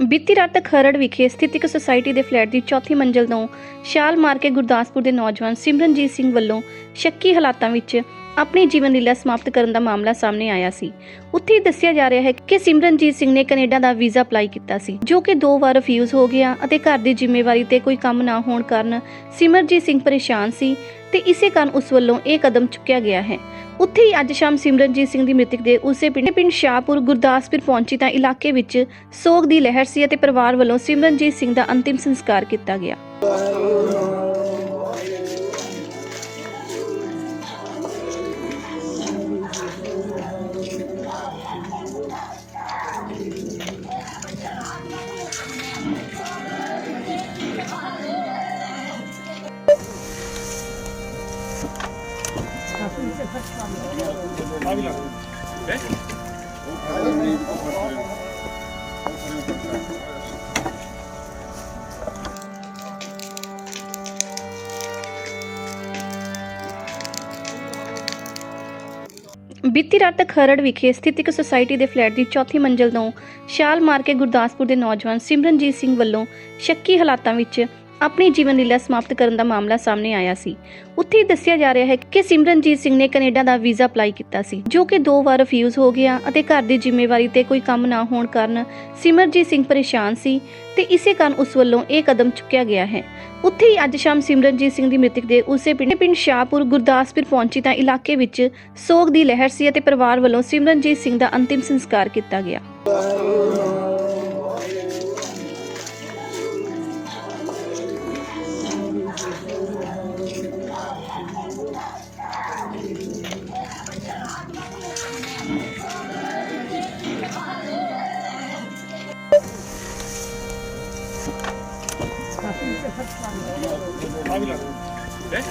ਬੀਤੀ ਰਾਤ ਖਰੜ ਵਿਖੇ ਸਥਿਤ ਇੱਕ ਸੁਸਾਇਟੀ ਦੇ ਫਲੈਟ ਦੀ ਚੌਥੀ ਮੰਜ਼ਲ ਤੋਂ ਛਾਲ ਮਾਰ ਕੇ ਗੁਰਦਾਸਪੁਰ ਦੇ ਨੌਜਵਾਨ ਸਿਮਰਨਜੀਤ ਸਿੰਘ ਵੱਲੋਂ ਸ਼ੱਕੀ ਹਾਲਾਤਾਂ ਵਿੱਚ ਆਪਣੀ ਜੀਵਨ ਲੀਲਾ ਸਮਾਪਤ ਕਰਨ ਦਾ ਮਾਮਲਾ ਸਾਹਮਣੇ ਆਇਆ ਸੀ। ਉੱਥੇ ਦੱਸਿਆ ਜਾ ਰਿਹਾ ਹੈ ਕਿ ਸਿਮਰਨਜੀਤ ਸਿੰਘ ਨੇ ਕੈਨੇਡਾ ਦਾ ਵੀਜ਼ਾ ਅਪਲਾਈ ਕੀਤਾ ਸੀ, ਜੋ ਕਿ ਦੋ ਵਾਰ ਰਿਫਿਊਜ਼ ਹੋ ਗਿਆ ਅਤੇ ਘਰ ਦੀ ਜ਼ਿੰਮੇਵਾਰੀ ਤੇ ਕੋਈ ਕੰਮ ਨਾ ਹੋਣ ਕਾਰਨ ਸਿਮਰਜੀਤ ਸਿੰਘ ਪਰੇਸ਼ਾਨ ਸੀ ਤੇ ਇਸੇ ਕਾਰਨ ਉਸ ਵੱਲੋਂ ਇਹ ਕਦਮ ਚੁੱਕਿਆ ਗਿਆ ਹੈ। ਉੱਥੇ ਹੀ ਅੱਜ ਸ਼ਾਮ ਸਿਮਰਨਜੀਤ ਸਿੰਘ ਦੀ ਮ੍ਰਿਤਕ ਦੇ ਉਸੇ ਪਿੰਡ ਪਿੰਡ ਸ਼ਾਹਪੁਰ ਗੁਰਦਾਸਪੁਰ ਪਹੁੰਚੀ ਤਾਂ ਇਲਾਕੇ ਵਿੱਚ ਸੋਗ ਦੀ ਲਹਿਰ ਸੀ ਅਤੇ ਪਰਿਵਾਰ ਵੱਲੋਂ ਸਿਮਰਨਜੀਤ ਸਿੰਘ ਦਾ ਅੰਤਿਮ ਸੰਸਕਾਰ ਕੀਤਾ ਗਿਆ। ਬੀਤੀ ਰਾਤ ਖਰੜ ਵਿਖੇ ਸਥਿਤ ਇੱਕ ਸੁਸਾਇਟੀ ਦੇ ਫਲੈਟ ਦੀ ਚੌਥੀ ਮੰਜ਼ਲ ਤੋਂ ਛਾਲ ਮਾਰ ਕੇ ਗੁਰਦਾਸਪੁਰ ਦੇ ਨੌਜਵਾਨ ਸਿਮਰਨਜੀਤ ਸਿੰਘ ਵੱਲੋਂ ਸ਼ੱਕੀ ਹਾਲਾਤਾਂ ਵਿੱਚ ਆਪਣੀ ਜੀਵਨ ਲੀਲਾ ਸਮਾਪਤ ਕਰਨ ਦਾ ਮਾਮਲਾ ਸਾਹਮਣੇ ਆਇਆ ਸੀ। ਉੱਥੇ ਦੱਸਿਆ ਜਾ ਰਿਹਾ ਹੈ ਕਿ ਸਿਮਰਨਜੀਤ ਸਿੰਘ ਨੇ ਕੈਨੇਡਾ ਦਾ ਵੀਜ਼ਾ ਅਪਲਾਈ ਕੀਤਾ ਸੀ, ਜੋ ਕਿ ਦੋ ਵਾਰ ਰਿਫਿਊਜ਼ ਹੋ ਗਿਆ ਅਤੇ ਘਰ ਦੀ ਜ਼ਿੰਮੇਵਾਰੀ ਤੇ ਕੋਈ ਕੰਮ ਨਾ ਹੋਣ ਕਾਰਨ ਸਿਮਰਜੀਤ ਸਿੰਘ ਪਰੇਸ਼ਾਨ ਸੀ ਤੇ ਇਸੇ ਕਾਰਨ ਉਸ ਵੱਲੋਂ ਇਹ ਕਦਮ ਚੁੱਕਿਆ ਗਿਆ ਹੈ। ਉੱਥੇ ਹੀ ਅੱਜ ਸ਼ਾਮ ਸਿਮਰਨਜੀਤ ਸਿੰਘ ਦੀ ਮ੍ਰਿਤਕ ਦੇ ਉਸੇ ਪਿੰਡ ਪਿੰਡ ਸ਼ਾਹਪੁਰ ਗੁਰਦਾਸਪੁਰ ਪਹੁੰਚੀ ਤਾਂ ਇਲਾਕੇ ਵਿੱਚ ਸੋਗ ਦੀ ਲਹਿਰ ਸੀ ਅਤੇ ਪਰਿਵਾਰ ਵੱਲੋਂ ਸਿਮਰਨਜੀਤ ਸਿੰਘ ਦਾ ਅੰਤਿਮ ਸੰਸਕਾਰ ਕੀਤਾ ਗਿਆ। Abi lan. Ne? Abi.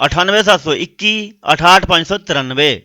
98721 68593